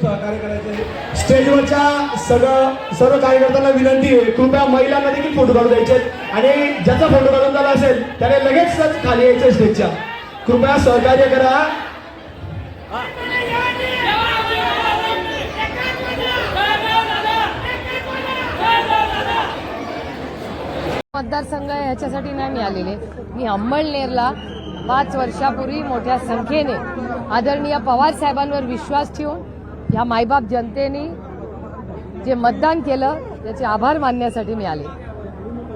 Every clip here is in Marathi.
सहकार्य करायचे स्टेजवरच्या सगळं सर्व कार्यकर्त्यांना विनंती आहे कृपया महिलांना देखील फोटो काढून द्यायचे आणि ज्याचा फोटो काढून झाला असेल त्याने लगेचच खाली यायचं स्टेजच्या कृपया सहकार्य करा. मतदारसंघ ह्याच्यासाठी नाही मी आलेले मी अंमळनेरला पाच वर्षापूर्वी मोठ्या संख्येने आदरणीय पवार साहेबांवर विश्वास ठेवून ह्या मायबाप जनतेने जे मतदान केलं त्याचे आभार मानण्यासाठी मी आले.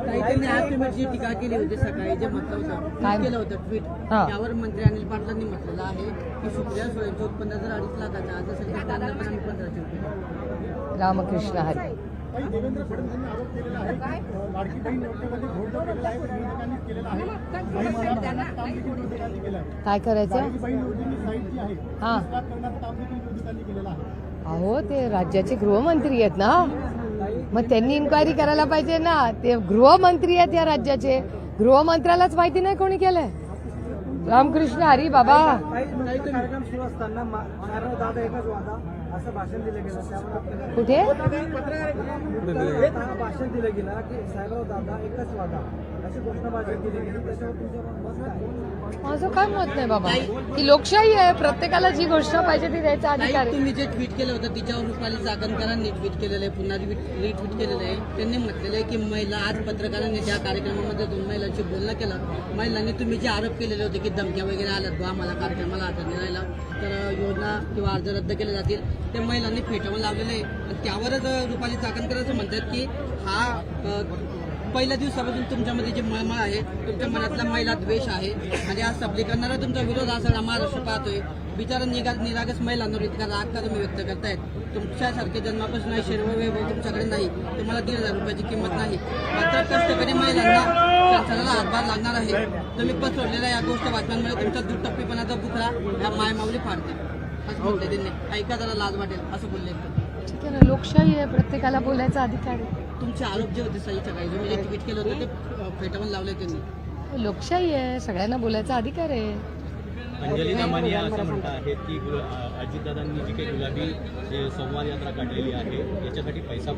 टीका केली होती सकाळी जे म्हटलं केलं होतं ट्विट. त्यावर मंत्री अनिल पाटलांनी म्हटलेलं आहे की सुप्रिया सुळेंचं उत्पन्न जर अडीच लाखाचं आज असेल तर त्यांना पण आम्ही पंधराशे रुपये रामकृष्ण हरी. देवेंद्र फडणवीसांनी आरोप केलेला आहे की लाडकी बहीण योजनेमध्ये केलेला आहे. विरोधकांनी केलेला आहे महिलांना काम देखील विरोधकांनी केलं आहे. काय करायचं? लाडकी बहीण योजनेची साईट जी आहे हा. करण्याचं काम देखील विरोधकांनी केलेलं आहे. अहो ते राज्याचे गृहमंत्री आहेत ना? मग त्यांनी इन्क्वायरी करायला पाहिजे ना? ते गृहमंत्री आहेत या राज्याचे. गृहमंत्र्यालाच माहिती नाही कोणी केलंय. रामकृष्ण हरी बाबा. कार्यक्रम सुरू असताना दादा एकच वादा असं भाषण दिलं गेलं. कुठे? भाषण दिलं गेलं की साहेबराव दादा एकच वादा. माझं काय मत नाही बाबा. ही लोकशाही आहे प्रत्येकाला जी गोष्ट पाहिजे ती द्यायचा अधिकार आहे. तुम्ही जे ट्विट केलं होतं तिच्यावर रुपाली चाकणकरांनी ट्विट केलेलं आहे पुन्हा रिट्विट केलेलं आहे. त्यांनी म्हटलेलं आहे की महिला आज पत्रकारांनी त्या कार्यक्रमामध्ये दोन महिलांशी बोलणं केलं महिलांनी तुम्ही जे आरोप केलेले होते की धमक्या वगैरे आल्यात बा आम्हाला कार्यक्रमाला हजर नाही राहिला तर योजना किंवा अर्ज रद्द केले जातील. ते महिलांनी फेटाळून लावलेले आहे. आणि त्यावरच रुपाली चाकणकर असं म्हणतात की हा पहिल्या दिवसापासून तुमच्यामध्ये जे मळमळ आहे तुमच्या मनातला महिला द्वेष आहे आणि आज सबलीकरणाला तुमचा विरोध असा महाराष्ट्र पाहतोय. बिचारा निगा निरागस महिलांवर इतका राग का तुम्ही व्यक्त करतायत? तुमच्यासारखे जन्मापासून शरीर वैभव तुमच्याकडे नाही. तुम्हाला दीड हजार रुपयाची किंमत नाही. मात्र कष्टकरी महिलांना संसाराला हातभार लागणार आहे. तुम्ही पसरलेल्या या गोष्ट बातम्यांमुळे तुमचा दुटप्पीपणाचा बुकरा या मायमाऊली फाडते असं म्हणते त्यांनी. ऐका जरा लाज वाटेल. असं बोलले. ठीक आहे ना लोकशाही आहे प्रत्येकाला बोलायचा अधिकार आहे. तुमचे आरोप जे होते सही सकाळी तुम्ही जे ट्विट केलं होतं ते फेटाळून लावले त्यांनी. लोकशाही आहे सगळ्यांना बोलायचा अधिकार आहे. अंजली दमानिया असं म्हणत आहेत की गुल- अ, अजितदादांनी जी काही गुलाबी जे संवाद यात्रा काढलेली आहे याच्यासाठी पैसा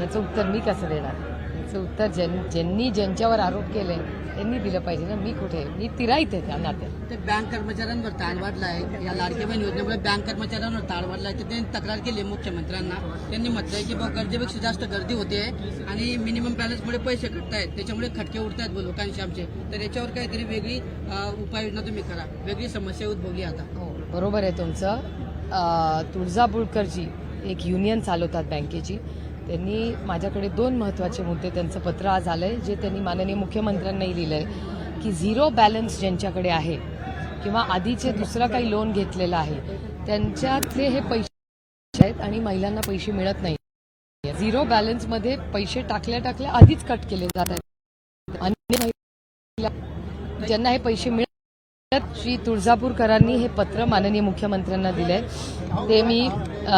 याचं उत्तर मी कसं देणार? याचं उत्तर ज्यां ज्यांनी ज्यांच्यावर आरोप केले त्यांनी दिलं पाहिजे ना मी कुठे? मी तिराईत आहे त्या नात्यात. ते बँक कर्मचाऱ्यांवर ताण वाढला आहे या लाडकी बहीण योजनेमुळे बँक कर्मचाऱ्यांवर ताण वाढला आहे तर त्यांनी तक्रार केली आहे मुख्यमंत्र्यांना. त्यांनी म्हटलंय की बाबा गरजेपेक्षा जास्त गर्दी होते आणि मिनिमम बॅलन्समुळे पैसे कटतायत. त्याच्यामुळे खटके उडतायत बघ लोकांशी आमचे. तर याच्यावर काहीतरी वेगळी उपाययोजना तुम्ही करा. वेगळी समस्या उद्भवली आता. हो बरोबर आहे तुमचं. अं, तुळजापूरकरजी एक युनियन चालवतात बँकेची. त्यांनी माझ्याकडे दोन महत्त्वाचे मुद्दे त्यांचं पत्र आज आलं आहे जे त्यांनी माननीय मुख्यमंत्र्यांनाही दिलं आहे की झिरो बॅलन्स ज्यांच्याकडे आहे किंवा आधीचे दुसरं काही लोन घेतलेलं आहे. त्यांच्यातले हे पैसे आहेत आणि महिलांना पैसे मिळत नाही. झिरो बॅलन्समध्ये पैसे टाकल्या टाकल्या आधीच कट केले जात आहेत आणि ज्यांना हे पैसे मिळत श्री तुळजापूरकरांनी हे पत्र माननीय मुख्यमंत्र्यांना दिले ते मी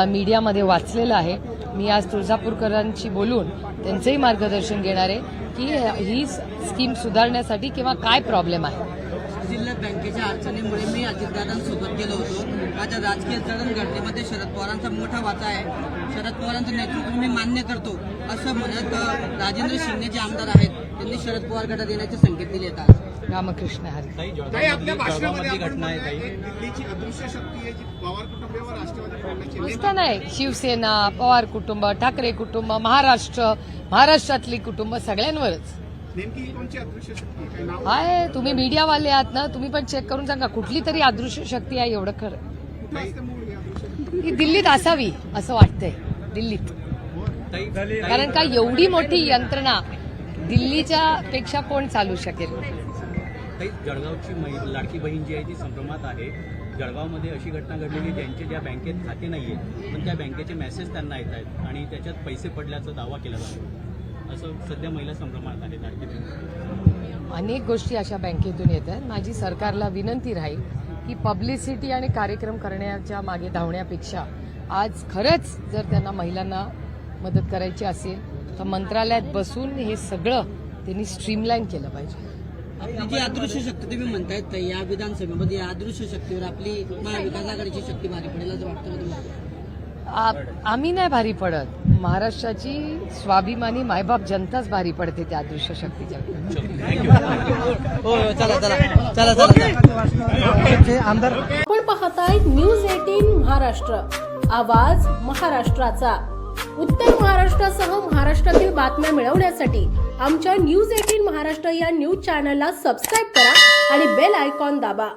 मीडियामध्ये वाचलेलं आहे. मी आज तुळजापूरकरांशी बोलून त्यांचंही मार्गदर्शन घेणार आहे की ही स्कीम सुधारण्यासाठी किंवा काय प्रॉब्लेम आहे. जिल्ह्यात बँकेच्या अडचणीमुळे मी अजितदादांसोबत गेलो होतो. माझ्या राजकीय जडणघडणीमध्ये शरद पवारांचा मोठा वाटा आहे. शरद पवारांचं नेतृत्व मी मान्य करतो असं म्हणत राजेंद्र शिंदे जे आमदार आहेत त्यांनी शरद पवार गटात येण्याचे संकेत दिले आहेत आज. रामकृष्ण हरी. घटना आहे काही दिल्लीची अदृश्य शक्ती आहे जी पवार कुटुंबावर राष्ट्रवादी काँग्रेसची नुसतं नाही. शिवसेना पवार कुटुंब ठाकरे कुटुंब महाराष्ट्र महाराष्ट्रातली कुटुंब सगळ्यांवरच. नेमकी ही कोणची अदृश्य शक्ती? आहे? तुम्ही मीडियावाले आहात ना तुम्ही पण चेक करून सांगा कुठली तरी अदृश्य शक्ती आहे एवढं खरं? ही दिल्लीत असावी असं वाटतंय दिल्लीत. कारण का एवढी मोठी यंत्रणा दिल्लीच्या पेक्षा कोण चालू शकेल? जळगावची महि- लाडकी बहीण जी आहे ती संभ्रमात आहे. जळगावमध्ये अशी घटना घडलेली ज्यांचे ज्या बँकेत खाते नाही आहेत पण त्या बँकेचे मेसेज त्यांना येत आहेत आणि त्याच्यात पैसे पडल्याचा दावा केला जातो. असं सध्या महिला संभ्रमात आहेत आणखी अनेक गोष्टी अशा बँकेतून येत आहेत माझी सरकारला विनंती राहील की पब्लिसिटी आणि कार्यक्रम करण्याच्या मागे धावण्यापेक्षा आज खरंच जर त्यांना महिलांना मदत करायची असेल तर मंत्रालयात बसून हे सगळं त्यांनी स्ट्रीमलाईन केलं पाहिजे. आपली जी अदृश्य शक्ती तुम्ही म्हणतायत तर या विधानसभेमध्ये अदृश्य शक्तीवर आपली महाविकास आघाडीची शक्ती भारी पडेल असं वाटतं आम्ही नाही भारी पडत. महाराष्ट्राची स्वाभिमानी मायबाप जनताच भारी पडते त्या दृश्य शक्तीच्या हो चला चला. चला चला. आपण पाहताय न्यूज एटीन महाराष्ट्र. आवाज महाराष्ट्राचा. उत्तर महाराष्ट्रासह महाराष्ट्रातील बातम्या मिळवण्यासाठी आमच्या न्यूज एटीन महाराष्ट्र या न्यूज चॅनलला सबस्क्राईब करा आणि बेल आयकॉन दाबा.